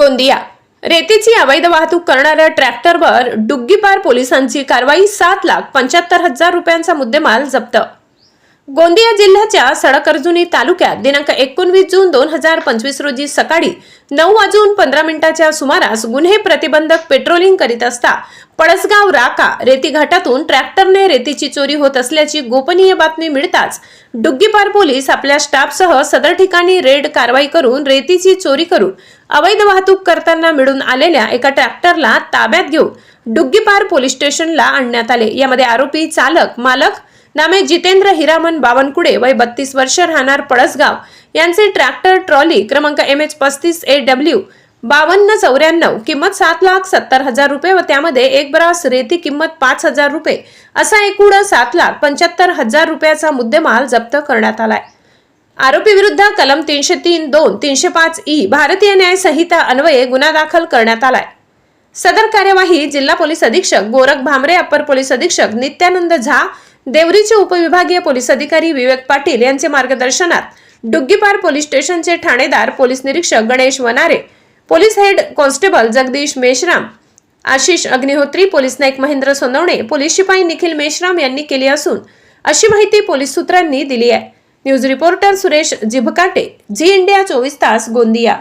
गोंदिया. रेतीची अवैध वाहतूक करणाऱ्या ट्रॅक्टरवर डुग्गीपार पोलिसांची कारवाई सात लाख पंच्याहत्तर हजार रुपयांचा मुद्देमाल जप्त गोंदिया जिल्ह्याच्या सडकर्जुनी तालुक्यात दिनांक एकोणवीस जून दोन हजार पंचवीस रोजी सकाळी नऊ वाजून पंधरा मिनिटाच्या सुमारास गुन्हे प्रतिबंधक पेट्रोलिंग करीत असता पळसगाव राका रेती घाटातून ट्रॅक्टरने रेतीची चोरी होत असल्याची गोपनीय बातमी मिळताच डुग्गीपार पोलीस आपल्या स्टाफसह सदर ठिकाणी रेड कारवाई करून रेतीची चोरी करून अवैध वाहतूक करताना मिळून आलेल्या एका ट्रॅक्टरला ताब्यात घेऊन डुग्गीपार पोलीस स्टेशनला आणण्यात आले. यामध्ये आरोपी चालक मालक नामे जितेंद्र हिरामन बावनकुडे वय बत्तीस वर्ष राहणार पळसगाव. यांचे ट्रॅक्टर ट्रॉली क्रमांक एम एच पस्तीस ए डब्ल्यू बावन्न चौऱ्याण्णव किंमत सात लाख सत्तर हजार रुपये व त्यामध्ये एक ब्रास रेती किंमत पाच हजार रुपये असा एकूण सात लाख पंच्याहत्तर हजार रुपयाचा मुद्देमाल जप्त करण्यात आलाय. आरोपी विरुद्ध कलम तीनशे तीन दोन तीनशे पाच ई भारतीय न्याय संहिता अन्वये गुन्हा दाखल करण्यात आलाय. सदर कार्यवाही जिल्हा पोलीस अधीक्षक गोरख भामरे अप्पर पोलीस अधीक्षक नित्यानंद झा देवरीचे उपविभागीय पोलीस अधिकारी विवेक पाटील यांचे मार्गदर्शनात डुग्गीपार पोलीस स्टेशनचे ठाणेदार पोलीस निरीक्षक Ganesh Vanare police head constable Jagdish Meshram Ashish Agnihotri police naik Mahendra Sonawane police शिपाई निखिल मेश्राम यांनी केली असून अशी माहिती पोलीस सूत्रांनी दिली आहे. News reporter Suresh Jibhkate Zee India चोवीस तास गोंदिया.